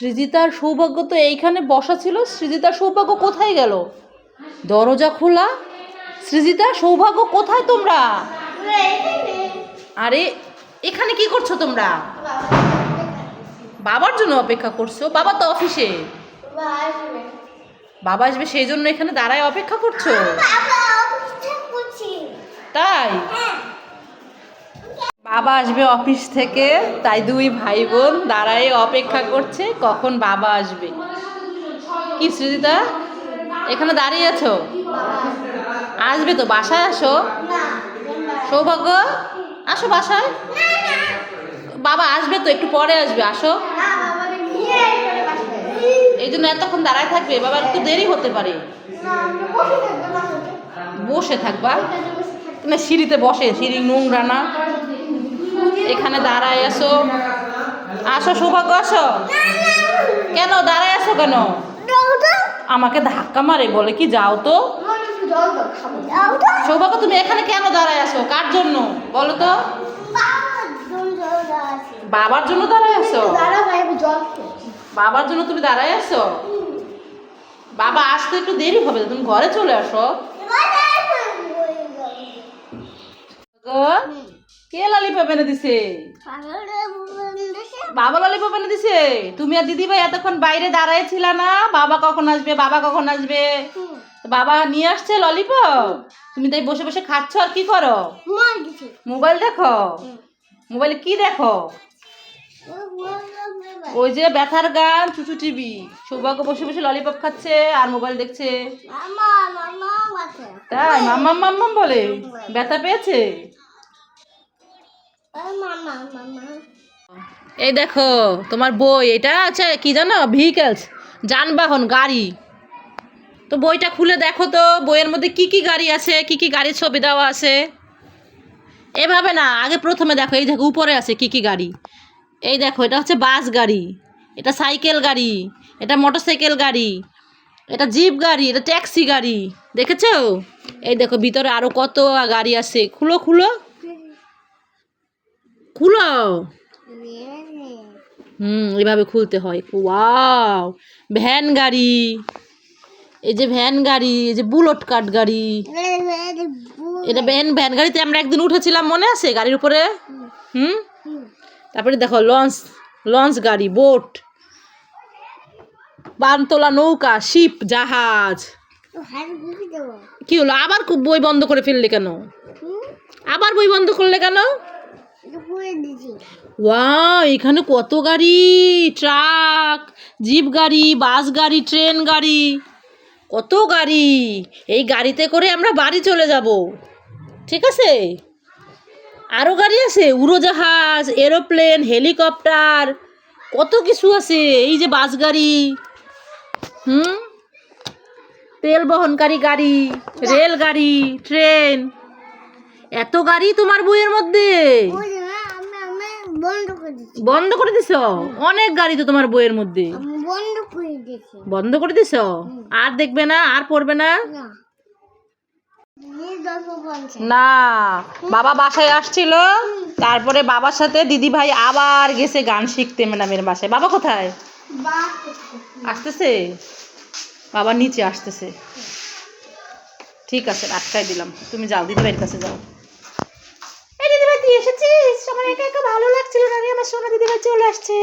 সৃজিতার সৌভাগ্য তো এইখানে বসা ছিল। সৃজিতার সৌভাগ্য কোথায় গেল? দরজা খোলা। সৃজিতা সৌভাগ্য কোথায় তোমরা? আরে এখানে কি করছ তোমরা? বাবার জন্য অপেক্ষা করছ? বাবা তো অফিসে। বাবা আসবে সেই জন্য এখানে দাঁড়ায় অপেক্ষা করছ? তাই? বাবা আসবে অফিস থেকে, তাই দুই ভাই বোন দাঁড়ায় অপেক্ষা করছে কখন বাবা আসবে। কি সৃজিতা এখানে দাঁড়িয়ে আছো? আসবে তো, বাসায় আসো। সৌভাগ্য? আসো বাসায়। বাবা আসবে তো, একটু পরে আসবে, আসো। এই জন্য এতক্ষণ দাঁড়ায় থাকবে, বাবা একটু দেরি হতে পারে। বসে থাকবা। না সিঁড়িতে বসে সিঁড়ি নোংরা না? এখানে দাঁড়ায় আসো আসো সৌভাগ্য আসো। কেন দাঁড়ায় আসো কেন? আমাকে ধাক্কা মারে বলে কি যাও তো? সৌভাগ্য তুমি এখানে কেন দাঁড়ায় আসো কার জন্য? বলো তো। বাবার জন্য দাঁড়ায় আসো বাবার জন্য তুমি দাঁড়ায় আসো বাবা আসতে একটু দেরি হবে তুমি ঘরে চলে আসো। কে লালিপপ এনে দিছে? বাবা ললিপপ এনে দিছে? তুমি আর দিদি ভাই এতক্ষণ বাইরে দাঁড়ায় ছিল না বাবা কখন আসবে বাবা কখন আসবে? বাবা নিয়ে আসছে ললিপপ? তুমি তাই বসে বসে খাচ্ছ আর কি করো? মোবাইল দেখো? মোবাইলে কি দেখো? ওই যে ব্যথার গান চুচু টিভি। সৌভাগ্য বসে বসে ললিপপ খাচ্ছে আর মোবাইল দেখছে। তাই মাম্মাম মাম্মাম বলে। ব্যথা পেয়েছে? এই দেখো, তোমার বই, এটা আছে কি জানো? ভেহিকেলস যানবাহন, গাড়ি। তো বইটা খুলে দেখো তো, বইয়ের মধ্যে কি কি গাড়ি আছে, কি কি গাড়ির ছবি দেওয়া আছে? এভাবে না, আগে প্রথমে দেখো, এই দেখো, উপরে আছে কি কি গাড়ি। এই দেখো, এটা হচ্ছে বাস গাড়ি, এটা সাইকেল গাড়ি, এটা মোটরসাইকেল গাড়ি, এটা জিপ গাড়ি, এটা ট্যাক্সি গাড়ি, দেখেছ? এই দেখো, ভিতরে আরও কত গাড়ি আছে, খুলো খুলো। খুলো। হুম এভাবে খুলতে হয়। ওয়াও ভ্যান গাড়ি। এই যে ভ্যান গাড়ি এই যে বুলেট কাট গাড়ি। এটা ভ্যান ভ্যান গাড়িতে আমরা একদিন উঠেছিলাম মনে আছে গাড়ির উপরে? হুম? তারপরে দেখো লঞ্চ লঞ্চ গাড়ি বোট। বানতোলা নৌকা শিপ জাহাজ। কি হলো? আবার খুব বই বন্ধ করে ফেললে কেন? আবার বই বন্ধ করলে কেন? এখানে কত গাড়ি? ট্রাক জিপ গাড়ি বাস গাড়ি ট্রেন গাড়ি। কত গাড়ি? এই গাড়িতে করে আমরা বাড়ি চলে যাব। ঠিক আছে? আরও গাড়ি আছে? উড়োজাহাজ এরোপ্লেন হেলিকপ্টার কত কিছু আছে? এই যে বাস গাড়ি। হুম? তেল বহনকারী গাড়ি রেলগাড়ি ট্রেন এত গাড়ি তোমার বইয়ের মধ্যে? বন্ধ করে দিচ্ছি বন্ধ করে দিছ? অনেক গাড়ি তো তোমার বইয়ের মধ্যে। বন্ধ করে দিচ্ছি বন্ধ করে দিছ? আর দেখবে না আর পড়বে না? না। বাবা বাসায় আসছিল তারপরে বাবার সাথে দিদি ভাই আবার গেছে গান শিখতে ম্যাডামের বাসায়। বাবা কোথায়? আসতেছে। বাবা নিচে আসতেছে। ঠিক আছে আটকাই দিলাম। তুমি যাও দিদি ভাইয়ের কাছে যাও। তুই এসেছিস? আমার একা একা ভালো লাগছিল না। রে আমার সোনা দিদি ভাই চলে আসছে।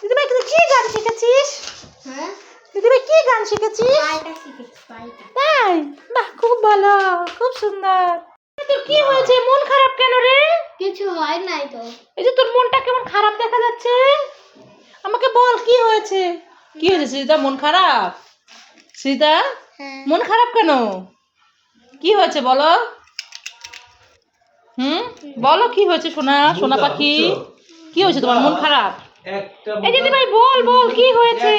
দিদি ভাই তুই কি গান শিখেছিস? হ্যাঁ? দিদি ভাই কি গান শিখেছিস? তাই বাহ খুব ভালো খুব সুন্দর। তোর কি হয়েছে? মন খারাপ কেন রে? কিছু হয় নাই তো। এই যে তোর মনটা কেমন খারাপ দেখা যাচ্ছে? আমাকে বল কি হয়েছে? কি হয়েছে সীতা? মন খারাপ? সীতা? হ্যাঁ। মন খারাপ কেন? কি হয়েছে বলো? হুম? বলো কি হয়েছে সোনা? সোনা পাখি? কি হয়েছে তোমার? মন খারাপ? এই দিদি ভাই বল বল কি হয়েছে?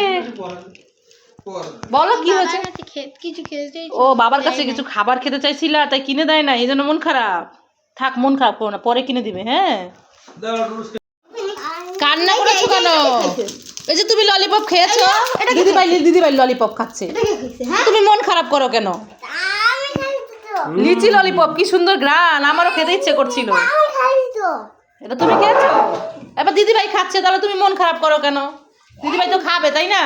বলো কি হয়েছে? কিছু খেতে ও বাবার কাছে কিছু খাবার খেতে চাইছিল তাই কিনে দেয় না এই জন্য মন খারাপ। থাক মন খারাপ করো না পরে কিনে দিবে হ্যাঁ? কান্না করেছ কেন? এই যে তুমি ললিপপ খেয়েছো? দিদি ভাই দিদি ভাই ললিপপ খাচ্ছে। হ্যাঁ? তুমি মন খারাপ করো কেন? লিচি ললিপপ কি সুন্দর গ্রান আমারও খেতে ইচ্ছে করছিল। এটা তুমি খেয়েছো? এবার দিদি ভাই খাচ্ছে তাহলে তুমি মন খারাপ করো কেন? দিদিভাই তো খাবে তাই না?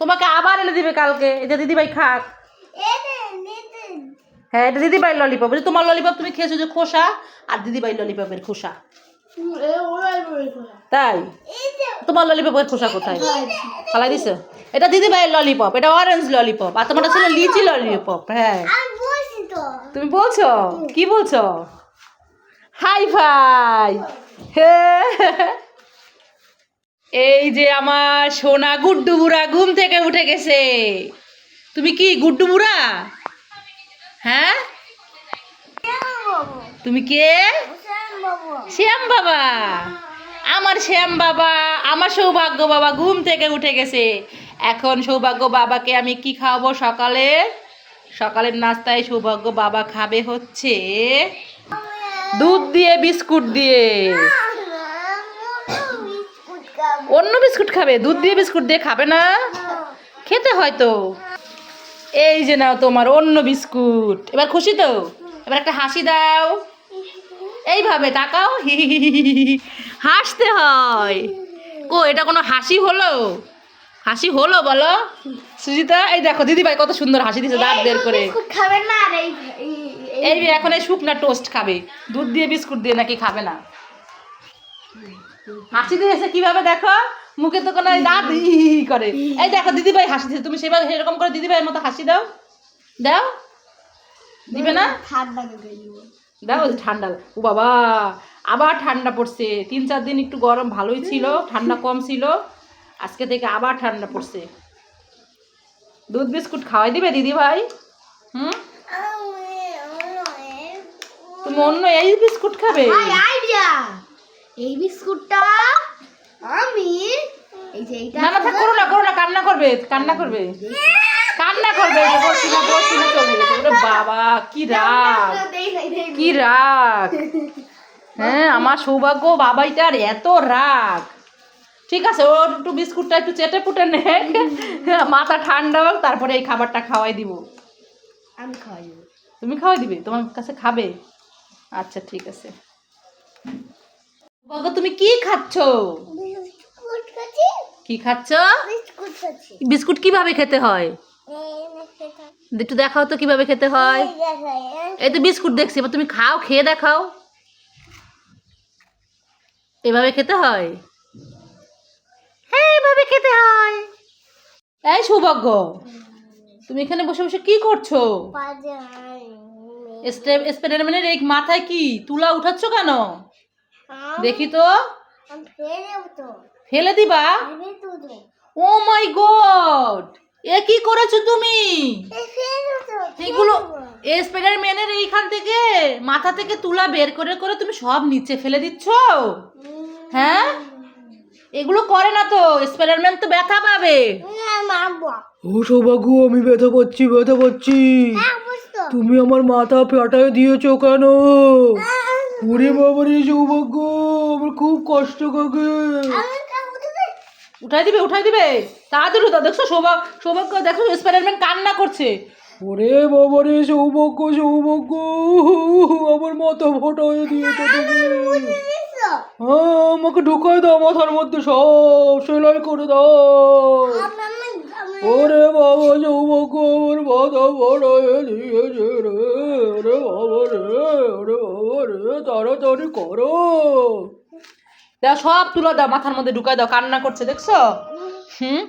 তোমাকে আবার এনে দিবে কালকে এটা দিদিভাই খাক। হ্যাঁ এটা দিদিভাই ললিপপ এটা তোমার ললিপপ তুমি খেয়েছো যে খোসা আর দিদিভাই ললিপপের খোসা। তাই? তোমার ললিপপের খোসা কোথায়? ফালাই দিছো? এটা দিদিভাইয়ের ললিপপ এটা অরেঞ্জ ললিপপ আর তোমারটা ছিল লিচি ললিপপ হ্যাঁ। তুমি বলছো? কি বলছো? Hi fi hey. এই যে আমার সোনা গুড্ডু বুড়া ঘুম থেকে উঠে গেছে। তুমি কি গুড্ডু বুড়া হ্যাঁ? তুমি কে? শ্যাম বাবা। আমার শ্যাম বাবা, আমার সৌভাগ্য বাবা ঘুম থেকে উঠে গেছে। এখন সৌভাগ্য বাবাকে আমি কি খাওয়াবো সকালে? সকালের নাস্তায় সৌভাগ্য বাবা খাবে হচ্ছে দুধ দিয়ে, বিস্কুট দিয়ে। অন্য বিস্কুট খাবে? দুধ দিয়ে, বিস্কুট দিয়ে খাবে না? খেতে হয়তো এই যে নাও তোমার অন্য বিস্কুট। এবার খুশি তো? এবার একটা হাসি দাও। এইভাবে তাকাও। হাসতে হয়। কো এটা কোনো হাসি হলো? হাসি হলো বলো? সুজিতা এই দেখো দিদিভাই কত সুন্দর হাসি দিছে দাঁত বের করে। না এই এখন এই শুকনা টোস্ট খাবে। দুধ দিয়ে বিস্কুট দিয়ে নাকি খাবে না। হাসি দিয়েছে কীভাবে দেখো? মুখে তো কোনো দাঁত করে। এই দেখো দিদিভাই হাসি দিয়েছে। তুমি সেভাবে সেরকম করে দিদিভাইয়ের মতো হাসি দাও। দাও। দিবে না? ওই ঠান্ডা। ও বাবা আবার ঠান্ডা পড়ছে। তিন চার দিন একটু গরম ভালোই ছিল ঠান্ডা কম ছিল। আজকে থেকে আবার ঠান্ডা পড়ছে। দুধ বিস্কুট খাওয়াই দিবে দিদি ভাই? হুম? তুমি অন্য এই বিস্কুট খাবে? এই বিস্কুটটা আমি এই যে না না করো না করো না কান্না করবে কান্না করবে। কান্না করবে এই যে বলছি না বলছি না চলে গেছে। ওরে বাবা কি রাগ কি রাগ। হ্যাঁ আমার সৌভাগ্য বাবাইটার এত রাগ। ঠিক আছে ওর একটু বিস্কুটটা একটু চেটে পুটে নে মাথা ঠান্ডা হোক তারপরে এই খাবারটা খাওয়াই দিব। আমি খাওয়াই দেবো। তুমি খাওয়াই দিবে? তোমার কাছে খাবে? আচ্ছা ঠিক আছে। বাবা তুমি কি খাচ্ছ? কি খাচ্ছি। বিস্কুট কীভাবে খেতে হয়? একটু দেখাও তো কীভাবে খেতে হয়। এই তো বিস্কুট দেখছি এবার তুমি খাও খেয়ে দেখাও। এভাবে খেতে হয়? হ্যাঁ এভাবে খেতে হয়। এই সৌভাগ্য তুমি এখানে বসে বসে কি করছ? স্পাইডারম্যানের এই মাথায় কি? তুলা উঠাচ্ছ কেন? দেখি তো। ফেলে দিবা ও মাই গড এ কি করেছ তুমি? এগুলো স্পাইডারম্যানের এইখান থেকে মাথা থেকে তুলা বের করে করে তুমি সব নিচে ফেলে দিচ্ছ? হ্যাঁ? এগুলো করে না তো স্পাইডারম্যান তো ব্যথা পাবে। ও সৌভাগ্য আমি ব্যথা পাচ্ছি ব্যথা পাচ্ছি। তুমি আমার মাথা ফাটায় দিয়েছ কেন? ওরে বাবারে সৌভাগ্য আমার খুব কষ্ট কাকে। উঠাই দিবে উঠাই দিবে। তাড়াতাড়ি উঠাও দেখছ সৌভাগ্য সৌভাগ্য দেখো স্পাইডারম্যান কান্না করছে। ওরে বাবারে সৌভাগ্য সৌভাগ্য আমার মাথা ফাটায় দিয়েছ তুমি। হ্যাঁ আমাকে ঢুকাই দাও মাথার মধ্যে সব সেলাই করে দাও। ওরে বাবা সৌভাগ্য আমার মাথা ফাটায় দিয়েছে রে ওরে বাবা রে ওরে বাবা রে তাড়াতাড়ি করো। দাও সব তুলে দাও মাথার মধ্যে ঢুকাই দাও কান্না করছে দেখছ? হুম?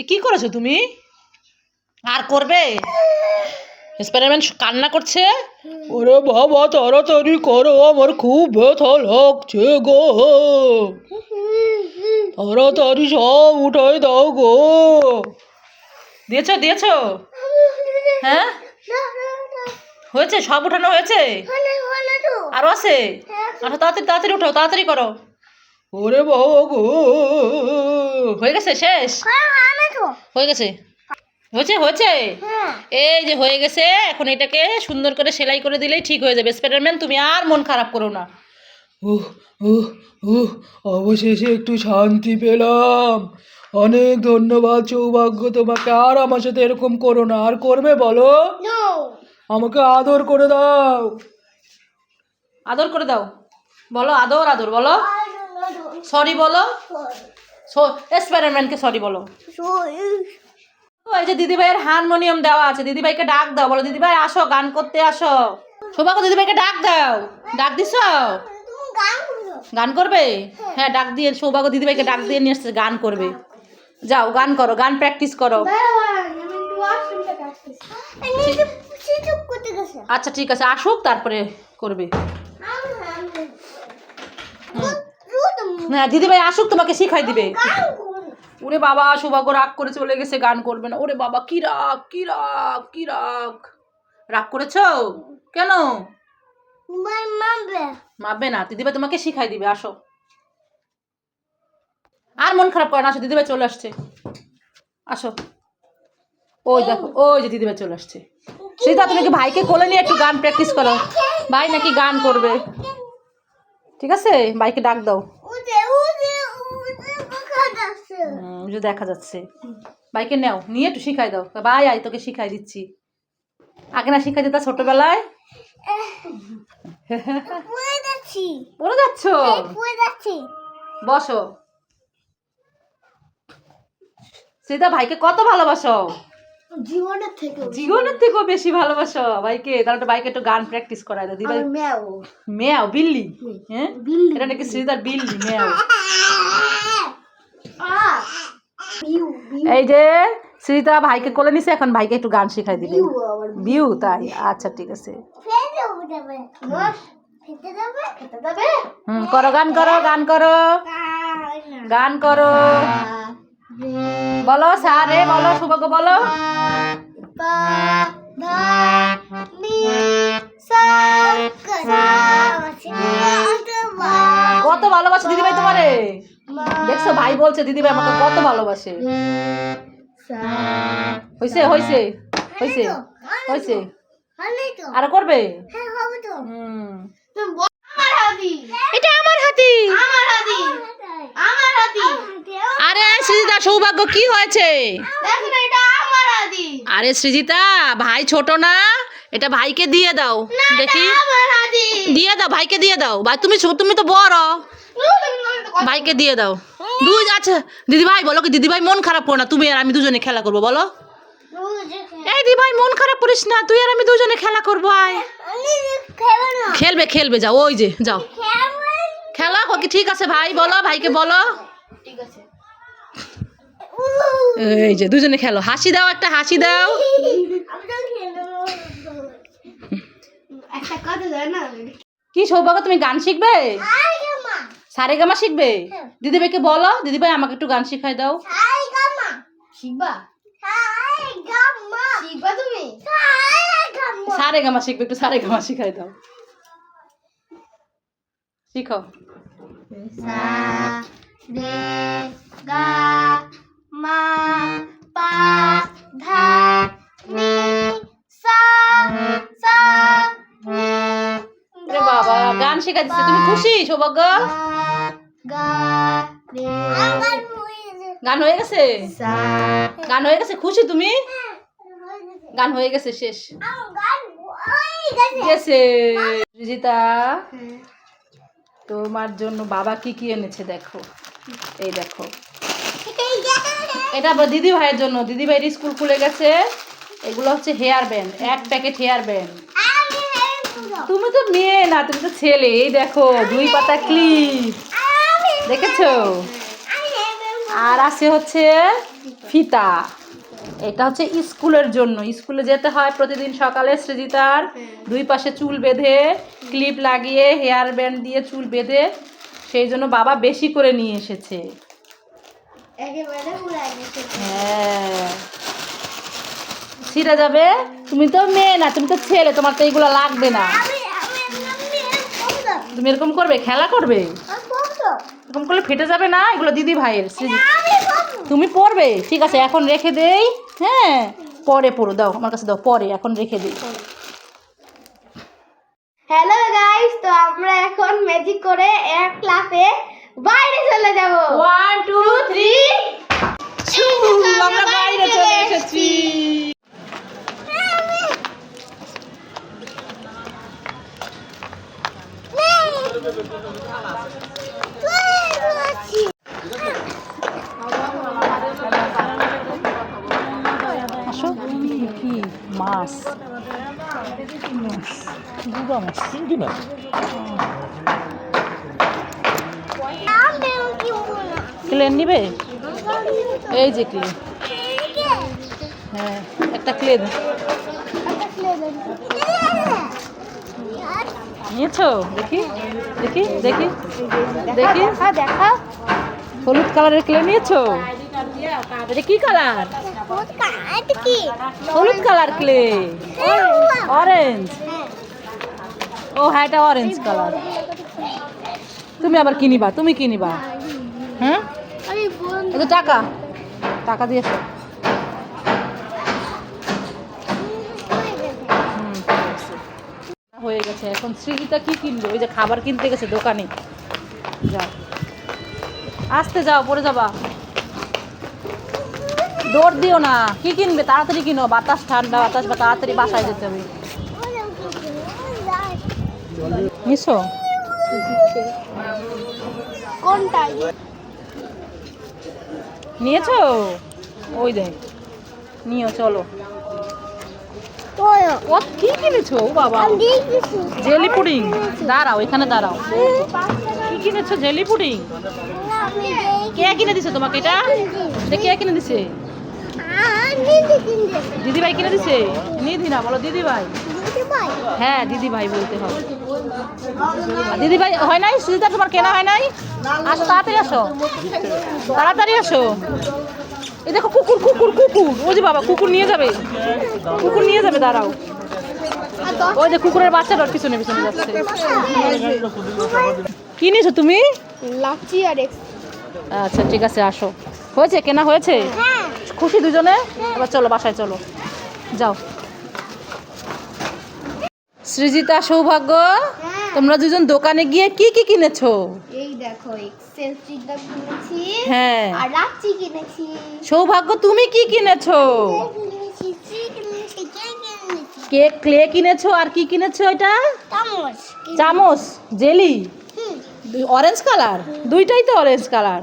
এ কি করেছ তুমি? আর করবে? স্পাইডারম্যান কান্না করছে? ওরে বাবা তাড়াতাড়ি করো আমার খুব ব্যথা লাগছে গো। তাড়াতাড়ি সব উঠাই দাও গো। দিয়েছ দিয়েছ? হ্যাঁ? হয়েছে সব উঠানো হয়েছে? আরও আছে? আচ্ছা তাড়াতাড়ি তাড়াতাড়ি উঠাও তাড়াতাড়ি করো। ওরে গো হয়ে গেছে শেষ? হয়ে গেছে? হয়েছে হয়েছে? এই যে হয়ে গেছে এখন এটাকে সুন্দর করে সেলাই করে দিলেই ঠিক হয়ে যাবে। স্পাইডারম্যান তুমি আর মন খারাপ করো না। উহ উহ উহ অবশেষে একটু শান্তি পেলাম। অনেক ধন্যবাদ সৌভাগ্য তোমাকে। আর আমার সাথে এরকম করো না। আর করবে বলো? আমাকে আদর করে দাও। আদর করে দাও। বলো আদর আদর বলো। সরি বলো? স্পাইডারম্যানকে সরি বলো। So, ও, এই যে দিদিভাইয়ের হারমোনিয়াম দেওয়া আছে দিদিভাইকে ডাক দাও বলো দিদিভাই আসো গান করতে আসো। সৌভাগ্য দিদিভাইকে ডাক দাও। ডাক দিছ? গান করবে? হ্যাঁ ডাক দিয়ে সৌভাগ্য দিদিভাইকে ডাক দিয়ে নিয়ে আসছে গান করবে। যাও গান করো গান প্র্যাকটিস করো। আচ্ছা ঠিক আছে আসুক তারপরে করবে। হ্যাঁ দিদিভাই আসুক তোমাকে শিখাই দিবে। ওরে বাবা সৌভাগ্য রাগ করে চলে গেছে গান করবে না। ওরে বাবা কি রাগ কি রাগ কি রাগ। রাগ করেছ? কেন? মাপবে না। দিদিভাই তোমাকে শিখাই দিবে আসো। আর মন খারাপ করে না আসো দিদিভাই চলে আসছে। আসো। ওই দেখো ওই যে দিদিভাই চলে আসছে। সেটা তুমি কি ভাইকে কোলে নিয়ে একটু গান প্র্যাকটিস করো? ভাই নাকি গান করবে? ঠিক আছে? ভাইকে ডাক দাও। যে দেখা যাচ্ছে। ভাইকে নাও নিয়ে একটু শিখাই দাও। ভাই আই তোকে শিখাই দিচ্ছি। আগে না শিখাই দিতা ছোটবেলায়? পড়ে যাচ্ছ? বসো। সীতা ভাইকে কত ভালোবাসো? জীবনের থেকে জীবনের থেকেও বেশি ভালোবাসো। ভাইকে তাহলে তো ভাইকে একটু গান প্র্যাকটিস করাই দাও। দিবাই ম্যাও। মেয়াও বিল্লি? হ্যাঁ? বিল্লি। এটা নাকি শ্রীদার বিল্লি মেয়াও। এই যে শ্রীতা ভাইকে কোলে নিছে এখন ভাইকে একটু গান শিখাই দিবি। বিউ তাই? আচ্ছা ঠিক আছে। হুম করো গান করো গান করো। গান করো। বলো সারে বলো সৌভাগ্য বলো। কত ভালোবাসে দিদিভাই তোমারে? দেখছ ভাই বলছে দিদি ভাই আমাকে কত ভালোবাসে। হয়েছে হয়েছে হয়েছে হয়েছে আর করবে? হ্যাঁ হবে তো হুম। আমার হাতি এটা আমার হাতি। আমার হাতি আমার হাতি আরে সৃজিতা সৌভাগ্য কি হয়েছে? দেখুন এটা আমার হাতি আরে সৃজিতা ভাই ছোট না। এটা ভাইকে দিয়ে দাও। দেখি। দিয়ে দাও ভাইকে দিয়ে দাও। ভাই তুমি তুমি তো বড়। ভাইকে দিয়ে দাও। দুই আচ্ছা দিদি ভাই বলো কি দিদি ভাই মন খারাপ করো না। তুমি আর আমি দুজনে খেলা করব বলো। এই দিদি ভাই মন খারাপ করিস না। তুই আর আমি দুজনে খেলা করব আয়। খেলবে খেলবে যাও ওই যে যাও। খেলা হোক ঠিক আছে ভাই বলো ভাইকে বলো। এই যে দুজনে খেলো। হাসি দাও একটা হাসি দাও। কি সৌভাগ্য তুমি গান শিখবে? সারে গামা শিখবে? হ্যাঁ। দিদিভাইকে বলো দিদিভাই আমাকে একটু গান শিখাই দাও। শিখবা? শিখবা তুমি? সারে গামা শিখবে একটু সারে গামা শিখাই দাও। শিখো। সা রে গা মা পা ধা নি শিখাই দিচ্ছে তুমি খুশি সৌভাগ্য? গান হয়ে গেছে? গান হয়ে গেছে খুশি তুমি? গান হয়ে গেছে শেষ। গেছে। রিজিতা তোমার জন্য বাবা কি কি এনেছে দেখো। এই দেখো। এটা দিদি ভাইয়ের জন্য। দিদি ভাইয়ের স্কুল খুলে গেছে। এগুলো হচ্ছে হেয়ার ব্যান্ড এক প্যাকেট হেয়ার ব্যান্ড। তুমি তো মেয়ে না তুমি তো ছেলে। এই দেখো দুই পাতা ক্লিপ। দেখেছ? আর আছে হচ্ছে ফিতা। এটা হচ্ছে স্কুলের জন্য। স্কুলে যেতে হয় প্রতিদিন সকালে সৃজিতার দুই পাশে চুল বেঁধে ক্লিপ লাগিয়ে হেয়ার ব্যান্ড দিয়ে চুল বেঁধে সেই জন্য বাবা বেশি করে নিয়ে এসেছে। হ্যাঁ। ছিঁড়ে যাবে? তুমি তো মেয়ে না তুমি তো ছেলে তোমার তো এইগুলো লাগবে না। তুমি এরকম করবে খেলা করবে? এরকম করলে ফেটে যাবে না? এগুলো দিদি ভাইয়ের তুমি পড়বে ঠিক আছে এখন রেখে দেই হ্যাঁ? পরে পড়ো দাও আমার কাছে দাও পরে এখন রেখে দিই। হ্যালো গাইস তো আমরা এখন ম্যাজিক করে এক ক্লাসে বাইরে চলে যাব। ওয়ান টু থ্রি আমরা বাইরে চলে এসেছি। মাছ? ক্লেন নিবে? এই যে ক্লেন হ্যাঁ একটা ক্লে দেন নিয়েছো? দেখি দেখি দেখি দেখি। দেখা দেখা হলুদ কালারের ক্লে নিয়েছো? এটা কি কালার? হলুদ কালার ক্লে। অরেঞ্জ ও হ্যাঁ এটা অরেঞ্জ কালার। তুমি আবার কিনিবা তুমি কিনিবা। হ্যাঁ টাকা। টাকা দিয়েছ। গেছে। এখন সৃজিতা কি কিনবে? ওই যে খাবার কিনতে গেছে দোকানে। যাও। আসতে যাও পরে যাবা। দৌড় দিও না। কি কিনবে? তাড়াতাড়ি কিনো। বাতাস ঠান্ডা বাতাস বা তাড়াতাড়ি বাসায় যেতে হবে। নিছো? কোনটা নিয়েছো? ওই দেখ। নিও চলো। ও কি কিনেছো? ও বাবা। Jelly pudding. দাঁড়াও এখানে দাঁড়াও। কি কিনেছো? Jelly pudding? কে কিনে দিছে তোমাকে এটা? এটা কে কিনে দিছে? দিদি ভাই কিনে দিছে? নিধি না বলো দিদি ভাই হ্যাঁ দিদি ভাই বলতে হবে। দিদি ভাই হয় নাই? সুজিতা তোমার কেনা হয় নাই? আসো তাড়াতাড়ি আসো। তাড়াতাড়ি আসো। এই দেখো কুকুর কুকুর কুকুর। ওই যে বাবা কুকুর নিয়ে যাবে। কুকুর নিয়ে যাবে দাঁড়াও। ওই যে কুকুরের বাচ্চাটা পিছনে পিছনে যাচ্ছে। কি নিয়েছো তুমি? লাচি আর আচ্ছা ঠিক আছে আসো। হয়েছে? কেনা হয়েছে? খুশি দুজনে? এবার চলো বাসায় চলো। যাও। সৃজিতা সৌভাগ্য? তোমরা দুজন দোকানে গিয়ে কি কি কিনেছো? এই দেখো এক্সেল চিন্তা কিনেছি হ্যাঁ। আর লাচি কিনেছি। সৌভাগ্য তুমি কি কিনেছো? কেক ক্লে কিনেছো আর কি কিনেছো এটা? চামচ। চামচ জেলি? অরেঞ্জ কালার দুইটাই তো অরেঞ্জ কালার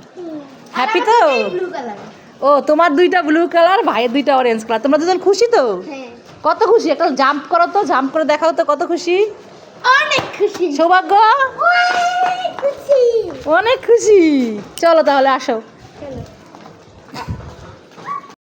হ্যাপি তো? ব্লু কালার ও তোমার দুইটা ব্লু কালার ভাইয়ের দুইটা অরেঞ্জ কালার তোমরা দুজন খুশি তো? হ্যাঁ। কত খুশি? একটা জাম্প করো তো জাম্প করে দেখাও তো কত খুশি? অনেক খুশি। সৌভাগ্য? অনেক খুশি। চলো তাহলে আসো। চলো।